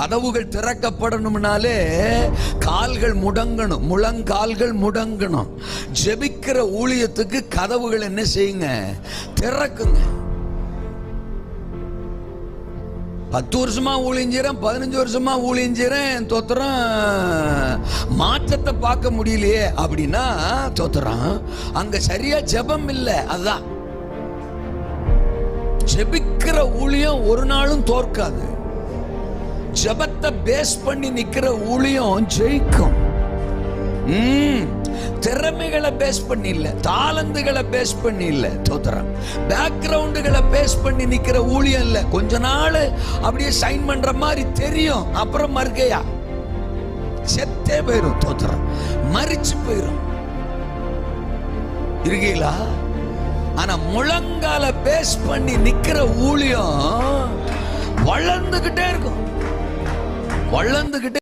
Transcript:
கதவுகள் திறக்கப்படணும்னாலே கால்கள் முடங்கணும் முழங்கால்கள் முடங்கணும். ஜெபிக்கிற ஊழியத்துக்கு கதவுகள் என்ன செய்யுங்க? திறக்குங்க. பத்து வருஷமா ஊழிஞ்சிறேன் பதினஞ்சு வருஷமா ஊழிஞ்சிறேன் தோத்துறேன். மாற்றத்தை பார்க்க முடியலையே அப்படின்னா தோத்துறான் அங்க சரியா ஜெபம் இல்லை அதுதான் ஜெபிக்கிற ஊழியம் ஒரு நாளும் தோற்காது. ஜெபத்தை பேஸ் பண்ணி நிக்கிற ஊழியம் ஜெயிக்கும். ம், திறமைகளை பேஸ் பண்ணி இல்ல. தாளந்துகளை பேஸ் பண்ணி இல்ல. தோத்திரம் பேக்ரவுண்டுகளை பேஸ் பண்ணி நிக்கிற ஊழியம் இல்ல. கொஞ்ச நாள் அப்படியே சைன் பண்ற மாதிரி தெரியும். அப்புறம் மறுக்கையா? செத்தே போயிரும். தோத்திரம் மறிச்சு போயிரும். இருக்கீங்களா? ஆனா முழங்கால பேஸ் பண்ணி நிக்கிற ஊழியம் வளர்ந்துகிட்டே இருக்கும். வளர்ந்துகிட்டே